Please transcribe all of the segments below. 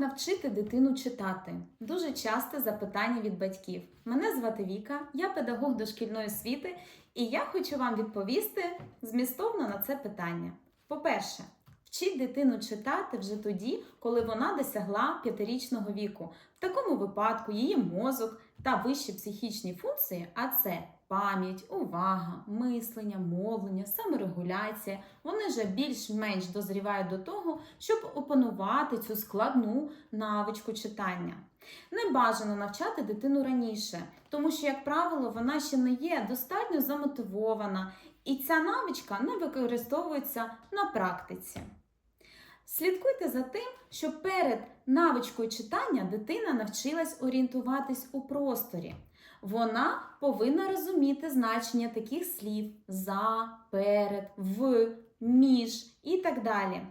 навчити дитину читати? Дуже часте запитання від батьків. Мене звати Віка, я педагог дошкільної освіти, і я хочу вам відповісти змістовно на це питання. По-перше, вчіть дитину читати вже тоді, коли вона досягла п'ятирічного віку. В такому випадку її мозок та вищі психічні функції, а це пам'ять, увага, мислення, мовлення, саморегуляція, вони вже більш-менш дозрівають до того, щоб опанувати цю складну навичку читання. Не бажано навчати дитину раніше, тому що, як правило, вона ще не є достатньо замотивована, і ця навичка не використовується на практиці. Слідкуйте за тим, щоб перед навичкою читання дитина навчилась орієнтуватись у просторі. Вона повинна розуміти значення таких слів за, перед, в, між і так далі.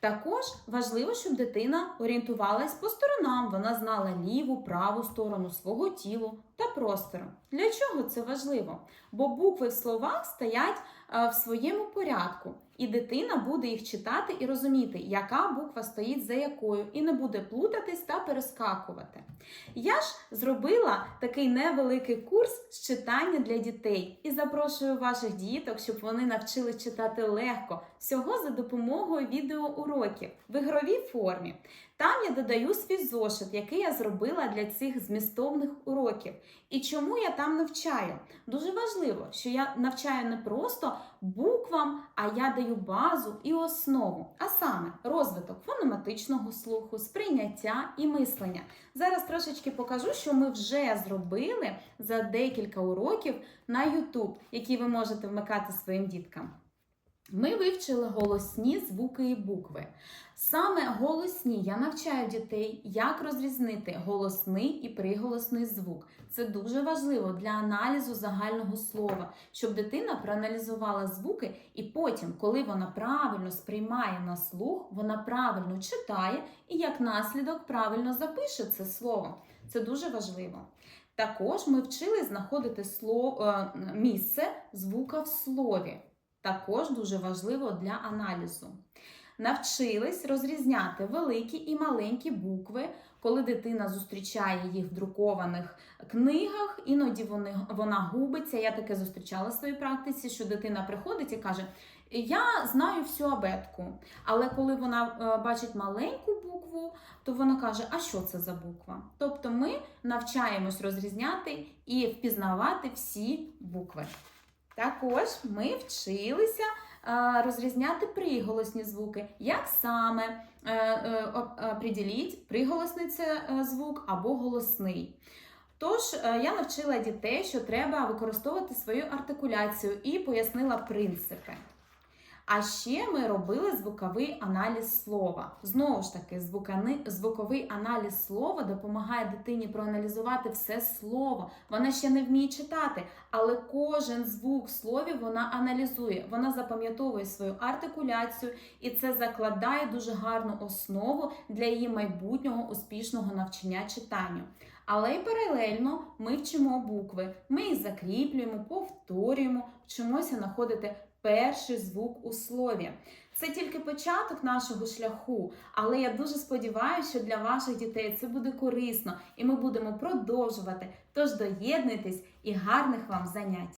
Також важливо, щоб дитина орієнтувалась по сторонам, вона знала ліву, праву сторону свого тілу та простору. Для чого це важливо? Бо букви в словах стоять е, в своєму порядку, і дитина буде їх читати і розуміти, яка буква стоїть за якою, і не буде плутатись та перескакувати. Я ж зробила такий невеликий курс з читання для дітей і запрошую ваших діток, щоб вони навчились читати легко, всього за допомогою відеоуроків в ігровій формі. Там я додаю свій зошит, який я зробила для цих змістовних уроків. І чому я там навчаю? Дуже важливо, що я навчаю не просто буквам, а я даю базу і основу, а саме розвиток фонематичного слуху, сприйняття і мислення. Зараз трошечки покажу, що ми вже зробили за декілька уроків на YouTube, які ви можете вмикати своїм діткам. Ми вивчили голосні звуки і букви. Саме голосні я навчаю дітей, як розрізнити голосний і приголосний звук. Це дуже важливо для аналізу загального слова, щоб дитина проаналізувала звуки, і потім, коли вона правильно сприймає на слух, вона правильно читає і як наслідок правильно запише це слово. Це дуже важливо. Також ми вчили знаходити слово, е, місце звука в слові. Також дуже важливо для аналізу. Навчились розрізняти великі і маленькі букви, коли дитина зустрічає їх в друкованих книгах, іноді вони, вона губиться. Я таке зустрічала в своїй практиці, що дитина приходить і каже: Я знаю всю абетку. Але коли вона е, бачить маленьку букву, то вона каже, а що це за буква? Тобто ми навчаємось розрізняти і впізнавати всі букви. Також ми вчилися е, розрізняти приголосні звуки, як саме е, е, определіть, приголосний це звук або голосний. Тож я навчила дітей, що треба використовувати свою артикуляцію і пояснила принципи. А ще ми робили звуковий аналіз слова. Знову ж таки, звуковий аналіз слова допомагає дитині проаналізувати все слово. Вона ще не вміє читати, але кожен звук в слові вона аналізує, вона запам'ятовує свою артикуляцію, і це закладає дуже гарну основу для її майбутнього успішного навчання читанню. Але й паралельно ми вчимо букви, ми їх закріплюємо, повторюємо, вчимося знаходити перший звук у слові. Це тільки початок нашого шляху, але я дуже сподіваюся, що для ваших дітей це буде корисно і ми будемо продовжувати. Тож доєднуйтесь і гарних вам занять!